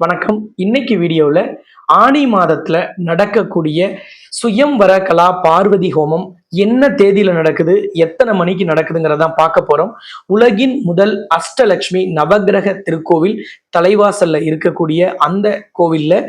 வணக்கம். இன்னைக்கு வீடியோவில் ஆனி மாதத்தில் நடக்கக்கூடிய சுயம்வர கலா பார்வதி ஹோமம் என்ன தேதியில் நடக்குது எத்தனை மணிக்கு நடக்குதுங்கிறதான் பார்க்க போகிறோம் உலகின் முதல் அஷ்டலக்ஷ்மி நவக்கிரக திருக்கோவில் தலைவாசலில் இருக்கக்கூடிய அந்த கோவிலில்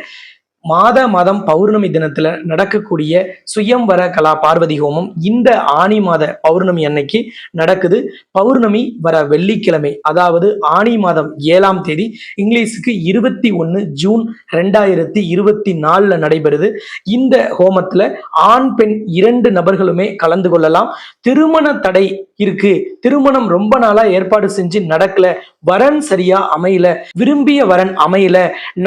மாத மாதம் பௌர்ணமி தினத்துல நடக்கக்கூடிய சுயம்வர கலா பார்வதி ஹோமம் இந்த ஆனி மாத பௌர்ணமி அன்னைக்கு நடக்குது. பௌர்ணமி வர வெள்ளிக்கிழமை அதாவது ஆனி மாதம் ஏழாம் தேதி இங்கிலீஷுக்கு இருபத்தி ஒன்று ஜூன் ரெண்டாயிரத்தி இருபத்தி நாலில் நடைபெறுது. இந்த ஹோமத்தில் ஆண் பெண் இரண்டு நபர்களுமே கலந்து கொள்ளலாம். திருமண தடை இருக்கு. திருமணம் ரொம்ப நாளா ஏற்பாடு செஞ்சு நடக்கல. வரன் சரியா அமையல விரும்பிய வரன் அமையல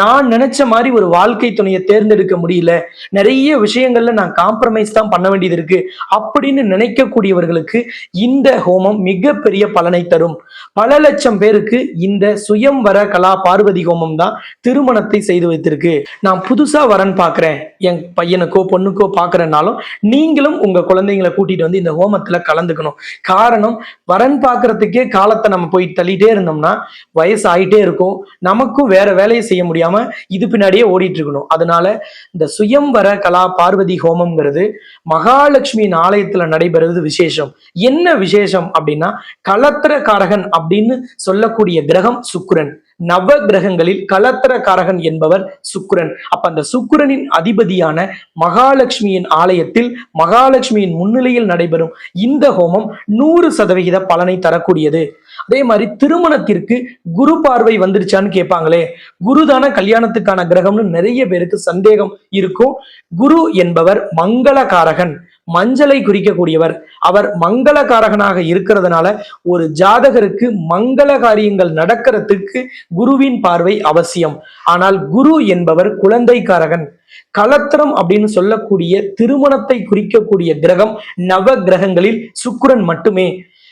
நான் நினைச்ச மாதிரி ஒரு வாழ்க்கை துணையை தேர்ந்தெடுக்க முடியல நிறைய விஷயங்கள்ல நான் காம்ப்ரமைஸ் தான் பண்ண வேண்டியது இருக்கு அப்படின்னு நினைக்கக்கூடியவர்களுக்கு இந்த ஹோமம் மிகப்பெரிய பலனை தரும். பல லட்சம் பேருக்கு இந்த சுயம் வர கலா பார்வதி ஹோமம் தான் திருமணத்தை செய்து வைத்திருக்கு. நான் புதுசா வரன் பாக்குறேன் என் பையனுக்கோ பொண்ணுக்கோ பாக்குறேனாலும் நீங்களும் உங்க குழந்தைங்களை கூட்டிட்டு வந்து இந்த ஹோமத்துல கலந்துக்கணும். காரணம் வரன் பாக்குறதுக்கே காலத்தை நம்ம போய் தள்ளிட்டே இருந்தோம்னா வயசு ஆயிட்டே இருக்கும். நமக்கும் வேற வேலையை செய்ய முடியாம இது பின்னாடியே ஓடிட்டு இருக்கணும் அதனால இந்த சுயம்வர கலா பார்வதி ஹோமம்ங்கிறது மகாலட்சுமியின் ஆலயத்துல நடைபெறுவது விசேஷம். என்ன விசேஷம் அப்படின்னா கலத்திர காரகன் அப்படின்னு சொல்லக்கூடிய கிரகம் சுக்கிரன். நவ கிரகங்களில் கலத்திர காரகன் என்பவர் சுக்கிரன். அப்ப அந்த சுக்கிரனின் அதிபதியான மகாலட்சுமியின் ஆலயத்தில் மகாலட்சுமியின் முன்னிலையில் நடைபெறும் இந்த ஹோமம் நூறு சதவிகித பலனை தரக்கூடியது. அதே மாதிரி திருமணத்திற்கு குரு பார்வை வந்துருச்சான்னு கேட்பாங்களே குருதான கல்யாணத்துக்கான கிரகம்னு நிறைய பேருக்கு சந்தேகம் இருக்கும். குரு என்பவர் மங்களகாரகன் மஞ்சளை குறிக்கக்கூடியவர். அவர் மங்களகாரகனாக இருக்கிறதுனால ஒரு ஜாதகருக்கு மங்கள காரியங்கள் நடக்கிறதுக்கு குருவின் பார்வை அவசியம். ஆனால் குரு என்பவர் குழந்தைக்காரகன். கலத்திரம் அப்படின்னு சொல்லக்கூடிய திருமணத்தை குறிக்கக்கூடிய கிரகம் நவ கிரகங்களில் சுக்கிரன் மட்டுமே.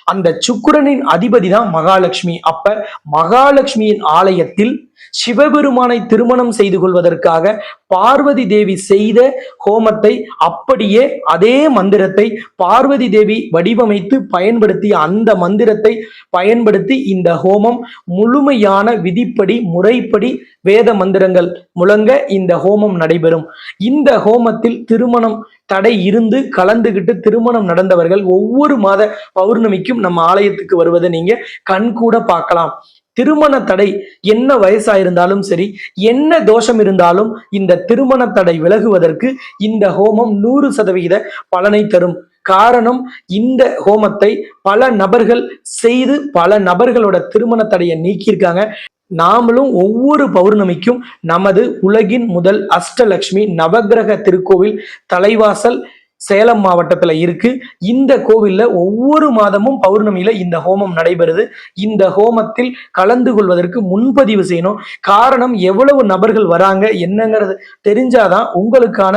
அந்த சுக்கிரனின் அதிபதி தான் மகாலட்சுமி. அப்ப மகாலட்சுமியின் ஆலயத்தில் சிவபெருமானை திருமணம் செய்து கொள்வதற்காக பார்வதி தேவி செய்த ஹோமத்தை அப்படியே அதே மந்திரத்தை பார்வதி தேவி வடிவமைத்து பயன்படுத்திய அந்த மந்திரத்தை பயன்படுத்தி இந்த ஹோமம் முழுமையான விதிப்படி முறைப்படி வேத மந்திரங்கள் முழங்க இந்த ஹோமம் நடைபெறும். இந்த ஹோமத்தில் திருமணம் தடை இருந்து கலந்துகிட்டு திருமணம் நடந்தவர்கள் ஒவ்வொரு மாத பௌர்ணமிக்கும் நம்ம ஆலயத்துக்கு வருவதை நீங்க கண் கூட பார்க்கலாம். திருமண தடை என்ன வயசாயிருந்தாலும் சரி என்ன தோஷம் இருந்தாலும் இந்த திருமண தடை விலகுவதற்கு இந்த ஹோமம் நூறு சதவிகித பலனை தரும். காரணம் இந்த ஹோமத்தை பல நபர்கள் செய்து பல நபர்களோட திருமண தடையை நீக்கியிருக்காங்க. நாமளும் ஒவ்வொரு பௌர்ணமிக்கும் நமது உலகின் முதல் அஷ்டலட்சுமி நவக்கிரக திருக்கோவில் தலைவாசல் சேலம் மாவட்டத்துல இருக்கு. இந்த கோவில்ல ஒவ்வொரு மாதமும் பௌர்ணமியில இந்த ஹோமம் நடைபெறுது. இந்த ஹோமத்தில் கலந்து கொள்வதற்கு முன்பதிவு செய்யணும். காரணம் எவ்வளவு நபர்கள் வராங்க என்னங்கிறது தெரிஞ்சாதான் உங்களுக்கான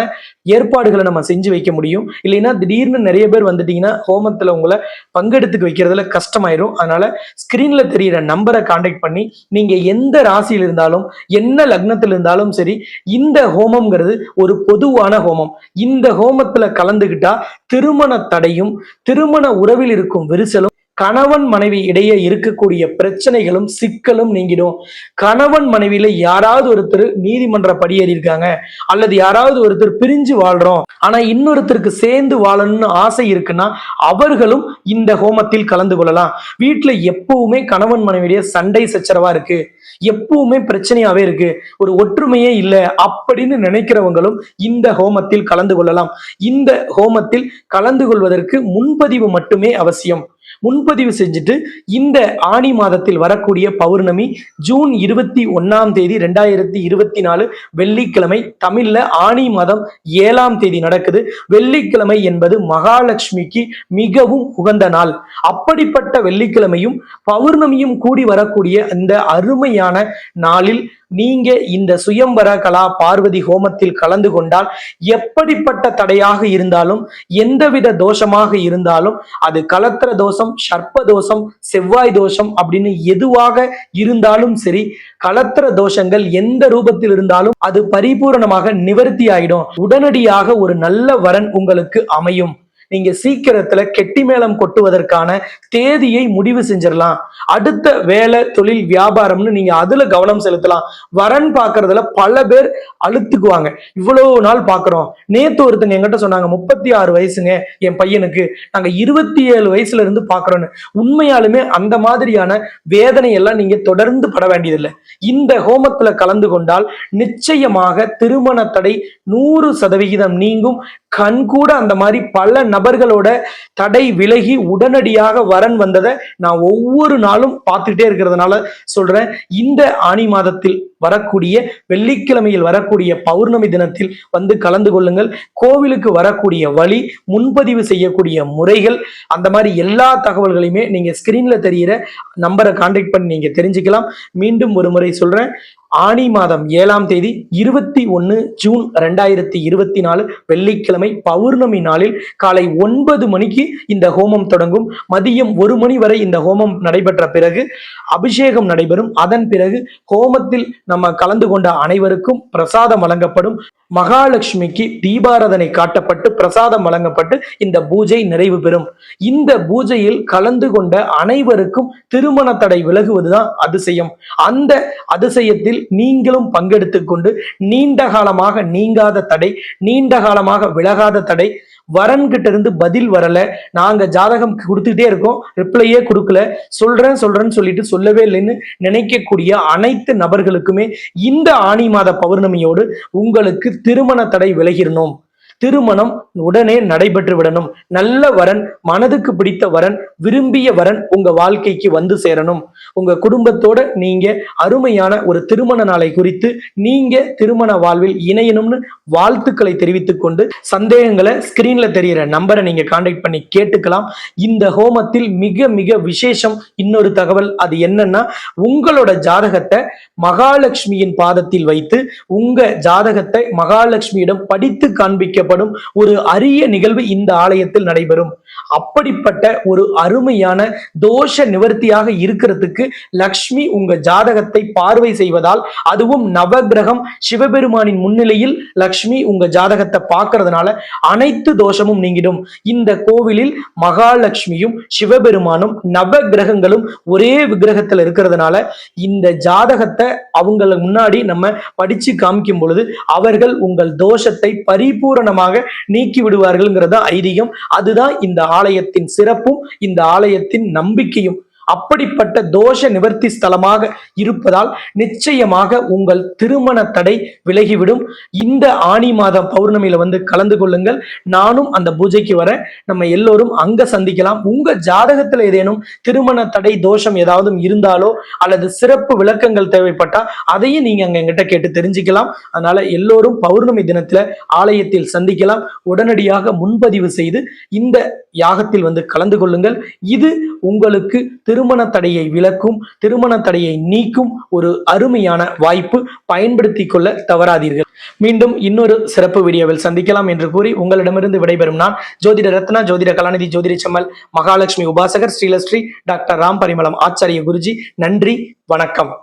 ஏற்பாடுகளை நம்ம செஞ்சு வைக்க முடியும். இல்லைன்னா திடீர்னு நிறைய பேர் வந்துட்டீங்கன்னா ஹோமத்துல உங்களை பங்கெடுத்துக்கு வைக்கிறதுல கஷ்டமாயிரும். அதனால ஸ்கிரீன்ல தெரியிற நம்பரை காண்டாக்ட் பண்ணி நீங்க எந்த ராசியில் இருந்தாலும் என்ன லக்னத்தில் இருந்தாலும் சரி இந்த ஹோமம்ங்கிறது ஒரு பொதுவான ஹோமம். இந்த ஹோமத்துல கலந்துகிட்டா திருமண தடையும் திருமண உறவில் இருக்கும் விரிசலும் கணவன் மனைவி இடையே இருக்கக்கூடிய பிரச்சனைகளும் சிக்கலும் நீங்கிடும். கணவன் மனைவியில யாராவது ஒருத்தர் நீதிமன்ற படியேறி இருக்காங்க அல்லது யாராவது ஒருத்தர் பிரிஞ்சு வாழ்றோம் ஆனா இன்னொருத்தருக்கு சேர்ந்து வாழணும்னு ஆசை இருக்குன்னா அவர்களும் இந்த ஹோமத்தில் கலந்து கொள்ளலாம். வீட்டுல எப்பவுமே கணவன் மனைவியிடையே சண்டை சச்சரவா இருக்கு. எப்பவுமே பிரச்சனையாவே இருக்கு. ஒரு ஒற்றுமையே இல்லை அப்படின்னு நினைக்கிறவங்களும் இந்த ஹோமத்தில் கலந்து கொள்ளலாம். இந்த ஹோமத்தில் கலந்து கொள்வதற்கு முன்பதிவு மட்டுமே அவசியம். முன்பதிவு செஞ்சுட்டு இந்த ஆணி மாதத்தில் வரக்கூடிய பௌர்ணமி ஜூன் இருபத்தி ஒன்னாம் தேதி ரெண்டாயிரத்தி இருபத்தி நாலு வெள்ளிக்கிழமை தமிழ்ல ஆணி மாதம் ஏழாம் தேதி நடக்குது. வெள்ளிக்கிழமை என்பது மகாலட்சுமிக்கு மிகவும் உகந்த நாள். அப்படிப்பட்ட வெள்ளிக்கிழமையும் பௌர்ணமியும் கூடி வரக்கூடிய இந்த அருமையான நாளில் நீங்க இந்த சுயம்பர கலா பார்வதி ஹோமத்தில் கலந்து கொண்டால் எப்படிப்பட்ட தடையாக இருந்தாலும் எந்தவித தோஷமாக இருந்தாலும் அது கலத்திர தோஷம் சர்ப்ப தோஷம் செவ்வாய் தோஷம் அப்படின்னு எதுவாக இருந்தாலும் சரி கலத்திர தோஷங்கள் எந்த ரூபத்தில் இருந்தாலும் அது பரிபூரணமாக நிவர்த்தி ஆயிடும். உடனடியாக ஒரு நல்ல வரன் உங்களுக்கு அமையும். நீங்க சீக்கிரத்துல கெட்டி மேளம் கொட்டுவதற்கான தேதியை முடிவு செஞ்சிடலாம். அடுத்த வேலை தொழில் வியாபாரம்னு நீங்க அதுல கவனம் செலுத்தலாம். வரன் பாக்குறதுல பல பேர் அழுத்துக்குவாங்க. இவ்வளவு நாள் பார்க்கறோம் நேத்து ஒருத்தங்க என்கிட்ட சொன்னாங்க முப்பத்தி ஆறு வயசுங்க என் பையனுக்கு. நாங்க இருபத்தி ஏழு வயசுல இருந்து பார்க்கறோன்னு உண்மையாலுமே அந்த மாதிரியான வேதனை எல்லாம் நீங்க தொடர்ந்து பட வேண்டியதில்லை. இந்த ஹோமத்துல கலந்து கொண்டால் நிச்சயமாக திருமண தடை நூறு சதவிகிதம் நீங்கும். கண்கூட அந்த மாதிரி பல நபர்களோட தடை விலகி உடனடியாக வரன் வந்ததை நான் ஒவ்வொரு நாளும் பார்த்துட்டே இருக்கிறதுனால சொல்றேன். இந்த ஆணி மாதத்தில் வரக்கூடிய வெள்ளிக்கிழமையில் வரக்கூடிய பௌர்ணமி தினத்தில் வந்து கலந்து கொள்ளுங்கள். கோவிலுக்கு வரக்கூடிய வழி முன்பதிவு செய்யக்கூடிய முறைகள் அந்த மாதிரி எல்லா தகவல்களையுமே நீங்க ஸ்கிரீன்ல தெரியிற நம்பரை கான்டாக்ட் பண்ணி நீங்க தெரிஞ்சுக்கலாம். மீண்டும் ஒரு முறை சொல்றேன். ஆனி மாதம் ஏழாம் தேதி இருபத்தி ஒன்று ஜூன் ரெண்டாயிரத்தி இருபத்தி நாலு வெள்ளிக்கிழமை பௌர்ணமி நாளில் காலை ஒன்பது மணிக்கு இந்த ஹோமம் தொடங்கும். மதியம் ஒரு மணி வரை இந்த ஹோமம் நடைபெற்ற பிறகு அபிஷேகம் நடைபெறும். அதன் பிறகு ஹோமத்தில் நம்ம கலந்து கொண்ட அனைவருக்கும் பிரசாதம் வழங்கப்படும். மகாலட்சுமிக்கு தீபாராதனை காட்டப்பட்டு பிரசாதம் வழங்கப்பட்டு இந்த பூஜை நிறைவு பெறும். இந்த பூஜையில் கலந்து கொண்ட அனைவருக்கும் திருமண தடை விலகுவதுதான் அதிசயம். அந்த அதிசயத்தில் நீங்களும் பங்கெடுத்து கொண்டு நீண்ட காலமாக நீங்காத தடை நீண்ட காலமாக விலகாத தடை வரன்கிட்ட இருந்து பதில் வரல. நாங்க ஜாதகம் கொடுத்துட்டே இருக்கோம் ரிப்ளையே கொடுக்கல. சொல்றேன் சொல்றேன்னு சொல்லிட்டு சொல்லவே இல்லைன்னு நினைக்கக்கூடிய அனைத்து நபர்களுக்குமே இந்த ஆணி மாத பௌர்ணமியோடு உங்களுக்கு திருமண தடை விலகிடணும். திருமணம் உடனே நடைபெற்று விடணும். நல்ல வரன் மனதுக்கு பிடித்த வரன் விரும்பிய வரன் உங்க வாழ்க்கைக்கு வந்து சேரணும். உங்க குடும்பத்தோட நீங்க அருமையான ஒரு திருமண நாளை குறித்து நீங்க திருமண வாழ்வில் இணையணும்னு வாழ்த்துக்களை தெரிவித்துக் கொண்டு சந்தேகங்களை ஸ்கிரீன்ல தெரியிற நம்பரை நீங்க கான்டாக்ட் பண்ணி கேட்டுக்கலாம். இந்த ஹோமத்தில் மிக மிக விசேஷம் இன்னொரு தகவல் அது என்னன்னா உங்களோட ஜாதகத்தை மகாலட்சுமியின் பாதத்தில் வைத்து உங்க ஜாதகத்தை மகாலட்சுமியிடம் படித்து காண்பிக்க காண்பிக்கப்படும் ஒரு அரிய நிகழ்வு இந்த ஆலயத்தில் நடைபெறும். அப்படிப்பட்ட ஒரு அருமையான தோஷ நிவர்த்தியாக இருக்கிறதுக்கு லக்ஷ்மி உங்க ஜாதகத்தை பார்வை செய்வதால் அதுவும் நவகிரகம் சிவபெருமானின் முன்னிலையில் லக்ஷ்மி உங்க ஜாதகத்தை பார்க்கறதுனால அனைத்து தோஷமும் நீங்கிடும். இந்த கோவிலில் மகாலட்சுமியும் சிவபெருமானும் நவ கிரகங்களும் ஒரே விக்கிரகத்தில் இருக்கிறதுனால இந்த ஜாதகத்தை அவங்கள முன்னாடி நம்ம படிச்சு காமிக்கும் பொழுது அவர்கள் உங்கள் தோஷத்தை பரிபூரணமாக நீக்கி விடுவார்கள்ங்கிறது ஐதீகம். அதுதான் இந்த ஆலயத்தின் சிறப்பும் இந்த ஆலயத்தின் நம்பிக்கையும். அப்படிப்பட்ட தோஷ நிவர்த்தி ஸ்தலமாக இருப்பதால் நிச்சயமாக உங்கள் திருமண தடை விலகிவிடும். இந்த ஆணி மாதம் பௌர்ணமியில வந்து கலந்து கொள்ளுங்கள். நானும் அந்த பூஜைக்கு வர நம்ம எல்லோரும் அங்க சந்திக்கலாம். உங்க ஜாதகத்துல ஏதேனும் திருமண தடை தோஷம் ஏதாவது இருந்தாலோ அல்லது சிறப்பு விளக்கங்கள் தேவைப்பட்டா அதையும் நீங்க அங்க எங்கிட்ட கேட்டு தெரிஞ்சுக்கலாம். அதனால எல்லோரும் பௌர்ணமி தினத்துல ஆலயத்தில் சந்திக்கலாம். உடனடியாக முன்பதிவு செய்து இந்த யாகத்தில் வந்து கலந்து கொள்ளுங்கள். இது உங்களுக்கு திரு திருமண தடையை விலக்கும் திருமண தடையை நீக்கும் ஒரு அருமையான வாய்ப்பு பயன்படுத்தி கொள்ள தவறாதீர்கள். மீண்டும் இன்னொரு சிறப்பு வீடியோவில் சந்திக்கலாம் என்று கூறி உங்களிடமிருந்து விடைபெறும் நான் ஜோதிட ரத்னா ஜோதிட கலாநிதி ஜோதிட செம்மல் மகாலட்சுமி உபாசகர் ஸ்ரீலஸ்ரீ டாக்டர் ராம் பரிமளம் ஆச்சாரிய குருஜி. நன்றி வணக்கம்.